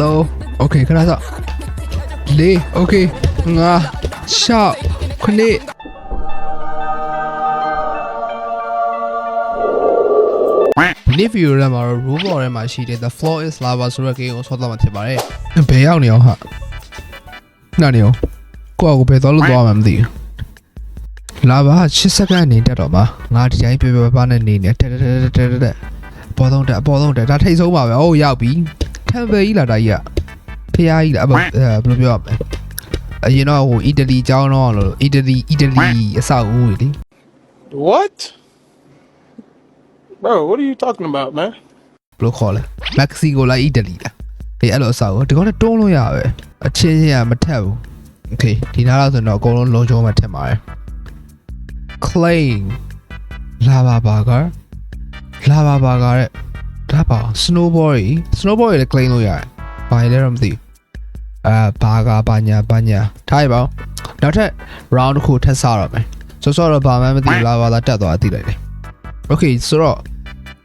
3 okay ခဏစော4 okay 5 6 9ဒီ video ထဲမှာတော့ robot ထဲမှာရှိတဲ့ the floor is lava ဆိုတဲ့ game ကိုဆော့တော့မှာဖြစ်ပါတယ်။ဘယ်ရောက်နေအောင်ဟာ။နားနေအောင်ကိုယ့်အကိုဘယ်သွားလို့သွားမှမသိဘူး။ lava 8စက္ကန့်နေတက်တော့မှာငါဒီတိုင်းပြပြပနဲ့နေနေတက်တက်တက်တက်တက်တက်အပေါ်ဆုံးတက်အပေါ်ဆုံးတက်ဒါထိတ်ဆုံးပါပဲ။အိုးရောက်ပြီ။ ထမ်ပယ်ကြီးလာတာကြီးอ่ะဖျားကြီးလာဘယ်လိုပြောရမလဲအရင်တော့ဟိုအီတလီကျောင်းတော့လို့အီတလီအီတလီအဆောက်အဦတွေလေ What Bro what are you talking about man ဘယ်လိုခေါ်လဲမက္ကဆီကိုလာအီတလီလားအေးအဲ့လိုအဆောက်အဦဒီကောင်လည်းတွန်းလို့ရပဲအချင်းချင်းကမထက်ဘူး Okay ဒီနားတော့ဆိုတော့အကုန်လုံးလုံးချုံးမှထက်ပါတယ် Claim လာပါပါကလာပါပါကတဲ့ ဒါပါ snowball ကြီး snowball ကြီးလည်း claim လို့ရတယ်ဘာလဲတော့မသိဘူးအာဘာကဘာညာဘာညာထားရပါဦးနောက်ထပ် round တစ်ခုထပ်စတော့မယ်စောစောတော့ဘာမှမသိဘူး lava သာတက်သွားသိလိုက်တယ် okay ဆိုတော့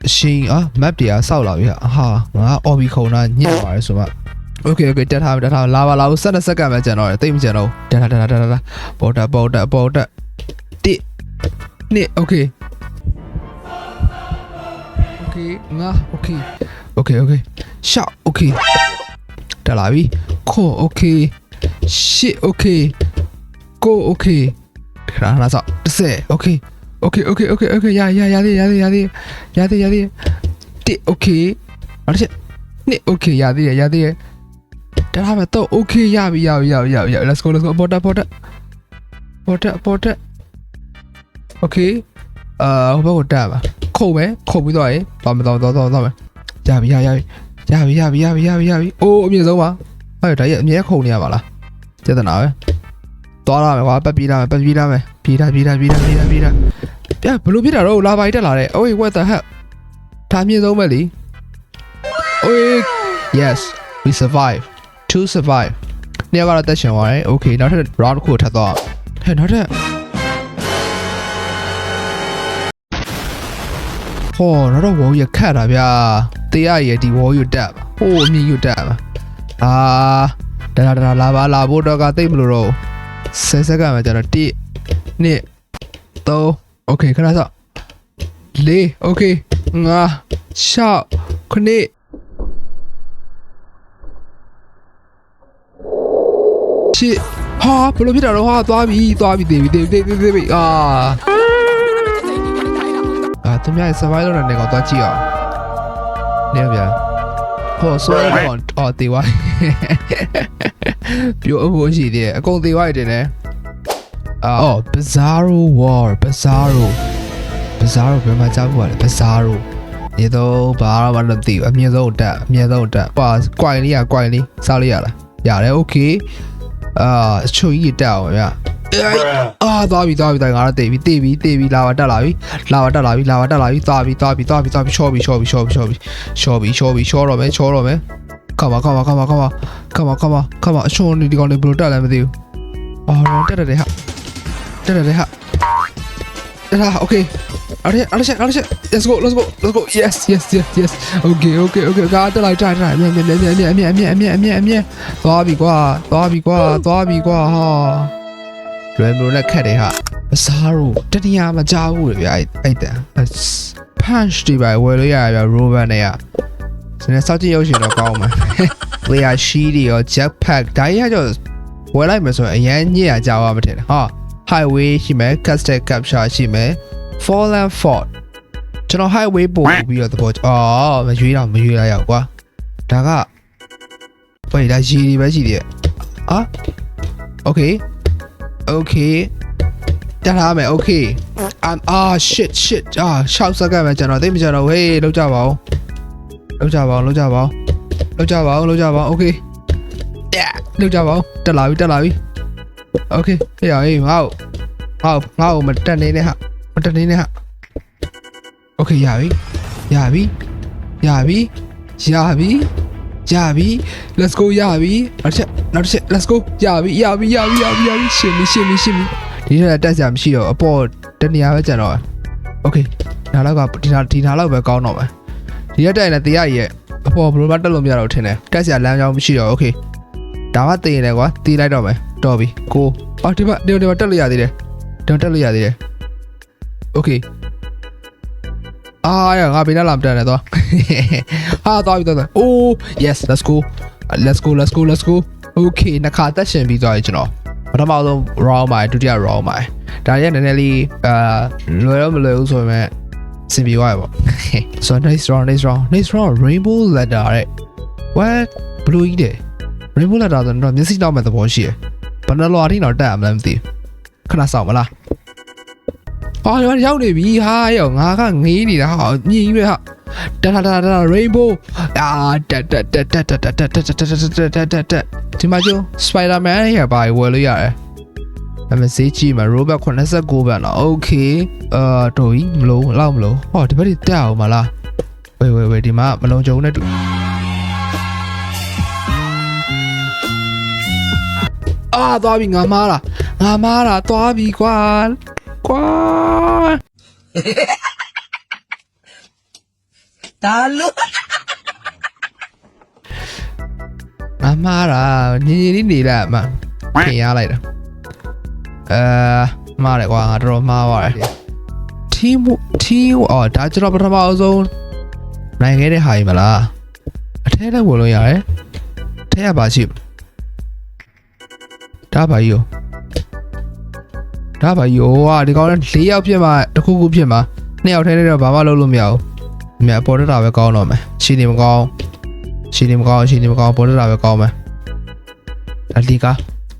အရှင်အာ map တွေကစောက်လာပြီဟာဟာငါ obby ခုံတာညစ်သွားတယ်ဆိုမှ okay okay တက်ထားပြီတက်ထားပြီလာပါလာဘူး7စက္ကန့်ပဲကျန်တော့တယ်တိတ်မကျန်တော့ဘူးတက်ထားတက်ထားတက်ထားပေါ်တက်ပေါ်တက်ပေါ်တက်တိနိ okay okay ငါ okay okay okay ရှောက် okay တက်လာပြီခေါ် okay shit okay go okay ခဏခဏစောက်တစ်စက် okay okay okay okay okay ရရရသေးရသေးရသေးရသေးရသေးတိ okay နောက်တစ်ချက်နှစ် okay ရသေးရရသေးရတထားမဲ့တော့ okay ရပြီရပြီရပြီရပြီရပြီ let's go let's go ပေါ်တက်ပေါ်တက်ပေါ်တက်ပေါ်တက် okay အာဟိုဘက်ကိုတက်ပါ ခုံမယ်ခုံပြီးတော့ရေသွားမသွားသွားသွားသွားမယ်ရပြီရရပြီရပြီရပြီရပြီရပြီရပြီအိုးအမြင့်ဆုံးပါဟုတ်ဒါရအမြဲခုံနေရပါလားចេတနာပဲသွားရမယ်ကွာပတ်ပြေးလာမယ်ပတ်ပြေးလာမယ်ပြေးတာပြေးတာပြေးတာပြေးတာပြေးတာပြဘလို့ပြေးတာတော့လာပါတက်လာတဲ့ oh what the heck ဒါအမြင့်ဆုံးပဲလी oh yes we survive to survive နေရာကတော့တက်ချင်သွားတယ် okay နောက်ထပ် round တစ်ခုထပ်သွားဟဲ့နောက်ထပ် ဟောတော့တော့ဝေါ်ရခတ်တာဗျာတရားရည်ဒီဝေါ်ရတက်ပါဟိုးအမြင့်ရတက်ပါအာဒါဒါဒါလာပါလာဖို့တော့ကသိမလို့တော့ဆယ်စက္ကန့်မှကျတော့1 2 3 okay ခဏစော4 okay 5 6 9ချစ်ဟာဘယ်လိုဖြစ်တာတော့ဟာသွားပြီသွားပြီတေးပြီတေးပြီတေးပြီတေးပြီအာအာ သူများ survival နဲ့နေကောင်သွားကြည့်အောင်နေဗျာဟောဆိုရတော့အော်တေးဝိုင်းပြောဖို့ရှိသေးတယ်အကုန်တေးဝိုင်းတင်တယ်အော် Bizarro War Bizarro Bizarro ဘယ်မှာကြားဖို့လဲ Bizarro ရေတော့ဘာမှမသိဘူးအမြင့်ဆုံးတက်အမြင့်ဆုံးတက်ပါကွိုင်လေးရကွိုင်လေးစားလို့ရလားရတယ် okay အာအချိုကြီးတက်အောင်ဗျာ အာသွားပြီသွားပြီတိုင်းငါတော့တေးပြီတေးပြီတေးပြီလာပါတက်လာပြီလာပါတက်လာပြီလာပါတက်လာပြီသွားပြီသွားပြီသွားပြီသွားပြီချောပြီချောပြီချောပြီချောပြီချောပြီချောပြီချောတော့မယ်ချောတော့မယ်ခမခမခမခမခမခမခမအချိုနေဒီကောင်လေးဘယ်လိုတက်လဲမသိဘူးအော်တက်တယ်ဟာတက်တယ်ဟာတက်တာ okay အရေအရေအရေ let's go let's go let's go yes yes yes yes okay okay okay ကားတက်လိုက်တက်လိုက်အမြဲအမြဲအမြဲအမြဲအမြဲအမြဲအမြဲအမြဲအမြဲသွားပြီကွာသွားပြီကွာသွားပြီကွာဟာ လွယ်မလို့လက်ခတ်တယ်ဟာမစားဘူးတတိယမကြောက်ဘူးလေဗျအဲ့အဲ့တန် punch တွေပါဝယ်လို့ရရဗျ rover နဲ့ရစနေစောက်ကြည့်ရုပ်ရှင်တော့ကောင်းမှာ player sheet တွေရော jetpack ဒါကြီးကကြောဝယ်လိုက်မယ်ဆိုရင်အရန်ညစ်ရကြောက်ရမှာထင်တယ်ဟာ highway ရှိမယ် custom capture ရှိမယ် fallen fort ကျွန်တော် highway ပို့ပြီးတော့သဘောအော်မရွေးတော့မရွေးလိုက်ရောက်ကွာဒါကဝေးဒါရေတွေပဲရှိသေးတယ်အာ okay okay တထားမယ် okay um ah shit shit အာ6စက္ကန့်ပဲကျွန်တော်သိမကျွန်တော်ဟေးလောက်ကြပါဦးလောက်ကြပါဦးလောက်ကြပါဦးလောက်ကြပါဦးလောက်ကြပါဦး okay yeah လောက်ကြပါဦးတက်လာပြီတက်လာပြီ okay ဟေးဟေးငါ့ကိုငါ့ကိုငါ့ကိုမတက်နေနဲ့ဟာမတက်နေနဲ့ဟာ Okay ရပြီရပြီရပြီရပြီ ရပြီ let's go ရပြီနောက်တစ်ချက်နောက်တစ်ချက် let's go ရပြီရပြီရပြီရပြီရပြီရှင်းပြီရှင်းပြီရှင်းပြီဒီထက်တက်စရာမရှိတော့အပေါ်တနေရာပဲကျန်တော့ Okay ဒါတော့ကဒီနာဒီနာတော့ပဲကောင်းတော့ပဲဒီရက်တက်ရင်လည်းတရားကြီးရဲ့အပေါ်ဘယ်လိုမှတက်လို့မရတော့ဘူးထင်တယ်တက်စရာလမ်းကြောင်းမရှိတော့ okay ဒါမှတည်နေတယ်ကွာတည်လိုက်တော့မယ်တော်ပြီကိုအော်ဒီမှာဒီမှာဒီမှာတက်လို့ရသေးတယ်ဒီမှာတက်လို့ရသေးတယ် okay အာရငါဘေးနဲ့လာမတက်နဲ့တော့ဟာတော့ပြီတော့တော့ oh yes let's go let's go let's go let's go okay နှစ်ခါတက်ရှင်ပြီးသွားပြီကျွန်တော်ပထမဆုံး round မှာဒုတိယ round မှာဒါရနည်းနည်းလေးအာလွယ်တော့မလွယ်ဘူးဆိုပေမဲ့စင်ပြေသွားရပေါ့ so next round next round next round rainbow ladder တဲ့ what ဘလူးကြီးတယ် rainbow ladder ဆိုတော့မျက်စိတောက်မဲ့သဘောရှိရယ်ဘယ်နှလော်အထိတော့တက်ရမလဲမသိဘူးခဏစောင့်မလား အော်ဒီမှာရောက်နေပြီဟာရောငါကငေးနေတာဟာညင်ကြီးပဲဟာတတာတာတာ rainbow အာတက်တက်တက်တက်တက်တက်တက်တက်တက်တက်တက်တက်တက်ဒီမှာကျိုး Spider-Man ရဲ့ဘာဝယ်လို့ရတယ်အမစေးကြည့်မှာ robot 89ဘတ်တော့ okay အာတော်ကြီးမလို့လောက်မလို့ဟောဒီဘက်တက်အောင်မလားဝေးဝေးဝေးဒီမှာမလုံးကြုံနဲ့တူအာသွားပြီငါမားတာငါမားတာသွားပြီကွာ ကွာ Talo. ငါမားတာညီညီလေးနေလိုက်အမခင်ရလိုက်တာအဲမားတယ်ကွာငါတော်တော်မားပါတယ် team team အော်ဒါကျွန်တော်ပထမအဆုံးနိုင်ခဲ့တဲ့ဟာကြီးမလားအထဲလည်းဝင်လို့ရတယ်အထဲကပါရှိဒါပါကြီးရော ဒါပါကြီးရောဟာဒီကောင်လည်း၄ယောက်ဖြစ်မှာတစ်ခုခုဖြစ်မှာနှစ်ယောက်ထဲနဲ့တော့ဘာမှလုပ်လို့မရဘူးအမြတ်ပေါ်တက်တာပဲကောင်းတော့မယ်ရှင်းနေမကောင်းရှင်းနေမကောင်းရှင်းနေမကောင်းပေါ်တက်တာပဲကောင်းမယ်အလီကာ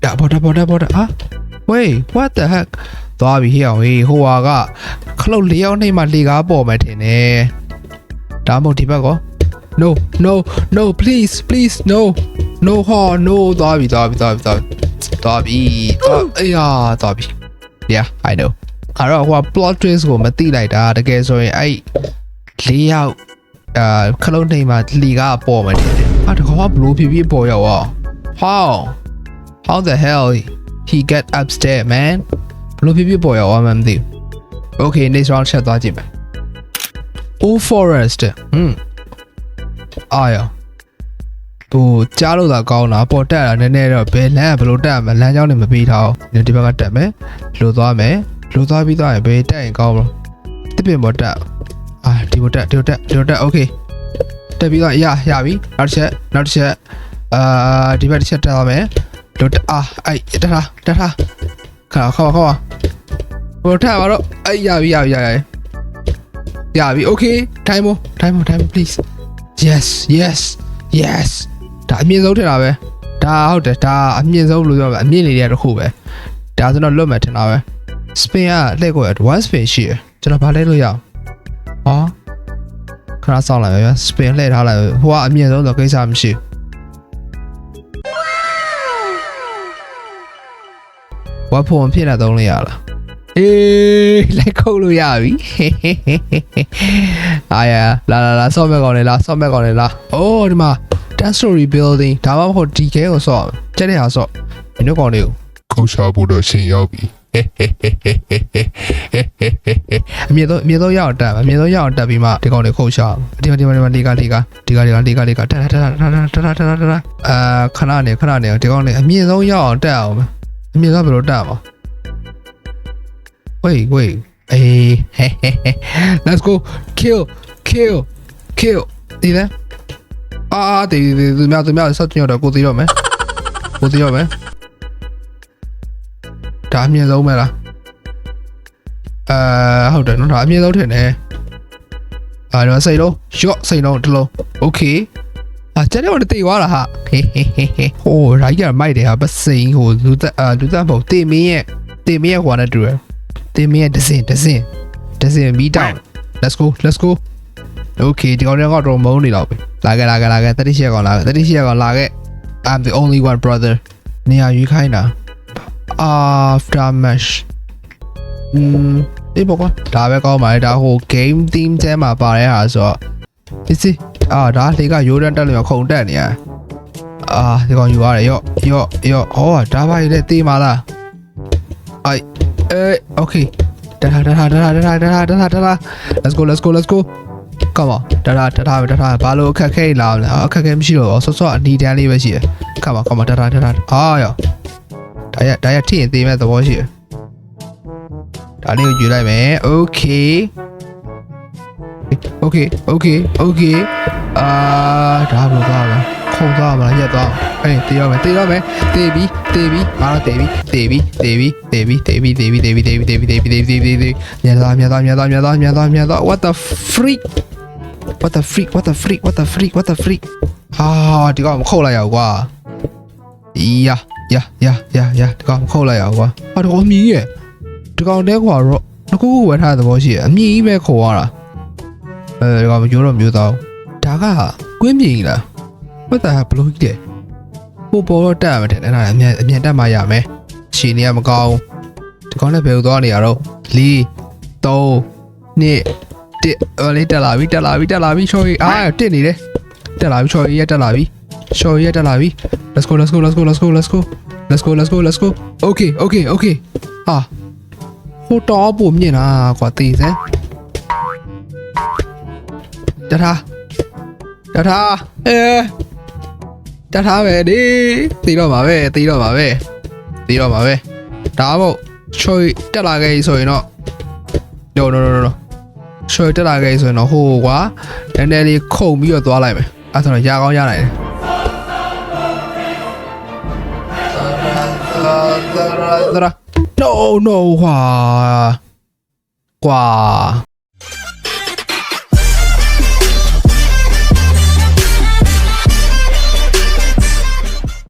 ရပေါ်တက်ပေါ်တက်ပေါ်တက်ဟာ wait what the heck သွားပြီဟေ့အောင်ဟေးဟိုဟာကခလုတ်၄ယောက်နှိမ့်မှလေကားပေါ်မယ်ထင်တယ်ဒါမှမဟုတ်ဒီဘက်ကော no no no please please no no ဟော no သွားပြီသွားပြီသွားပြီသွားပြီသွားပြီသွားအေးယာသွားပြီ yeah i know အဲ့တော့ဟိုက plot twist ကိုမသိလိုက်တာတကယ်ဆိုရင်အဲ့၄ယောက်အာခလုတ်နှိမ့်မှလေကားပေါ်မယ်ထင်တယ်အဲ့ဒါကဘလို့ဖြစ်ဖြစ်ပေါ်ရောက်အောင် how how the hell he get upstairs man ဘလို့ဖြစ်ဖြစ်ပေါ်ရောက်အောင်မသိဘူး okay next round ချက်သွားကြည့်မယ် oh forest ဟွန်းအာရ ဟိုကြားလို့သာကောင်းတာပေါ်တက်တာနည်းနည်းတော့ဘယ်လမ်းကဘလို့တက်ရမလဲလမ်းကြောင်းနေမပြီးထားအောင်ဒီဘက်ကတက်မယ်လို့သွားမယ်လို့သွားပြီးသွားရင်ဘယ်တက်ရင်ကောင်းမလဲတစ်ပင်ပေါ်တက်အာဒီပေါ်တက်ဒီပေါ်တက်ဒီပေါ်တက် okay တက်ပြီးတော့ရရပြီနောက်တစ်ချက်နောက်တစ်ချက်အာဒီဘက်တစ်ချက်တက်သွားမယ်လို့တက်အာအဲ့တက်တာတက်တာခါခေါ်ခေါ်ဟိုတက်ပါတော့အဲ့ရပြီရပြီရပြီရပြီ okay time more time more time more, please yes yes yes ဒါအမြင့်ဆုံးထင်တာပဲဒါဟုတ်တယ်ဒါအမြင့်ဆုံးလို့ပြောမှာအမြင့်နေရတဲ့တစ်ခုပဲဒါဆိုတော့လွတ်မယ်ထင်တာပဲ spin ကလှည့်ကိုရ1 spin ရှိရကျွန်တော်ဗာလဲလို့ရအောင်ဟောခဏစောင့်လိုက်ပါဗျာ spin လှည့်ထားလိုက်ဟိုကအမြင့်ဆုံးတော့ကိစ္စမရှိဘူးဝါဖုန်ဖြစ်နေတော့လို့ရလားအေးလက်ခုပ်လို့ရပြီအာရလာလာလာဆော့မဲ့ကောင်လေလာဆော့မဲ့ကောင်လေလာအိုးဒီမှာ ten story building ဒါမှမဟုတ် DK ကိုဆော့ကျက်တဲ့ဟာဆော့မင်းတို့ကောင်တွေကိုခုတ်ရှာဖို့တော့ရှင်ရောက်ပြီအမြဲတော့အမြဲတော့ရအောင်တက်အမြဲတော့ရအောင်တက်ပြီးမှဒီကောင်တွေခုတ်ရှာဒီမှာဒီမှာဒီမှာလေကလေကဒီကလေကလေကလေကတက်တက်တက်တက်တက်တက်တက်အာခဏနေခဏနေဒီကောင်တွေအမြဲဆုံးရအောင်တက်အောင်အမြဲတော့ဘယ်လိုတက်အောင် wait wait hey let's go kill kill kill ဒီလား အာဒီဒီသူများသူများဆက်ညတော့ကိုသေးတော့မယ်ကိုသေးတော့မယ်ဒါအမြင့်ဆုံးပဲလားအဲဟုတ်တယ်နော်ဒါအမြင့်ဆုံးထင်တယ်အာတော့စိတ်လုံး short စိတ်လုံးတစ်လုံး okay အာကျန်တဲ့တော့တေသွားတာဟာဟေးဟေးဟေးဟေးဟိုရိုက်ရမိုက်တယ်ဟာပစိန်ဟိုလူသက်အာလူသက်မဟုတ်တေမင်းရဲ့တေမင်းရဲ့ဟိုနဲ့တူတယ်တေမင်းရဲ့ဒဇင်ဒဇင်ဒဇင်မီတောင် let's go let's go okay ဒီကောင်တွေကတော့မုန်းနေတော့ပြီလာခဲ့လာခဲ့လာခဲ့တတိရှိကောင်လာခဲ့တတိရှိကောင်လာခဲ့ I'm the only one brother နေရာရွေးခိုင်းတာ after match อืมအေးပေါ့ကွာဒါပဲကောင်းပါလေဒါဟို game theme တဲမှာပါတဲ့ဟာဆိုတော့ဒီစီအာဒါလေကရိုးတန်းတက်လို့ခုံတက်နေရအာဒီကောင်ယူရတယ်ရော့ရော့ရော့ဟောဒါပါလေတေးမာလားအိုက်အေး okay တထားတထားတထားတထားတထားတထားတထား let's go let's go let's go come on တထားတထားပဲတထားဘာလို့အခက်ခဲလာမလဲအခက်ခဲမရှိတော့ဘူးဆော့ဆော့အနီတန်းလေးပဲရှိတယ် come on come on တထားတထားအာရောဒါရဒါရထိရင်သေးမဲ့သဘောရှိတယ်ဒါလေးကိုယူလိုက်မယ် okay okay okay okay အာဒါဘယ်လိုသွားမလဲခုံသွားမလားရက်သွားအေးတေးရမယ်တေးရမယ်တေးပြီတေးပြီဘာလို့တေးပြီတေးပြီတေးပြီတေးပြီတေးပြီတေးပြီတေးပြီတေးပြီတေးပြီတေးပြီတေးပြီတေးပြီတေးပြီမြတ်သွားမြတ်သွားမြတ်သွားမြတ်သွားမြတ်သွားမြတ်သွား what the freak what the freak what the freak what the freak what the freak ဟာဒီကောင်မခုတ်လိုက်ရဘူးကွာယာယာယာယာယာဒီကောင်မခုတ်လိုက်ရဘူးကွာဟာဒီကောင်မြည်ရဲ့ဒီကောင်တဲကွာတော့တကူကူဝယ်ထားတဲ့သဘောရှိရဲ့အမြည်ကြီးပဲခေါ်ရတာအဲဒီကောင်မျိုးတော့မျိုးသားဒါကကွင်းမြည်လား what the hell ဘလို့ကြီးလဲပို့ပေါ်တော့တက်ရမှာတယ်အဲ့ဒါအမြန်အမြန်တက်မှရမယ်ရှည်နေရမကောင်းဒီကောင်လည်းဘယ်လိုသွားနေရတော့၄၃နှစ် တစ်အော်လေးတက်လာပြီတက်လာပြီတက်လာပြီ sorry အာတစ်နေတယ်တက်လာပြီ sorry ရတက်လာပြီ sorry ရတက်လာပြီ let's go let's go let's go let's go let's go let's go let's go let's go okay okay okay ဟာဟိုတော့ပုံမြင်တာကွာတေးစမ်းတထားတထားအဲတထားပဲဒီတီးတော့ပါပဲတီးတော့ပါပဲတီးတော့ပါပဲဒါမို့ချွေတက်လာခဲ့ဆိုရင်တော့ no no no no ချွေတက်လာခဲ့ဆိုရင်တော့ဟိုကွာနည်းနည်းလေးခုန်ပြီးတော့သွားလိုက်မယ်အဲ့ဆိုတော့ရကောင်းရနိုင်တယ် no no ကွာကွာ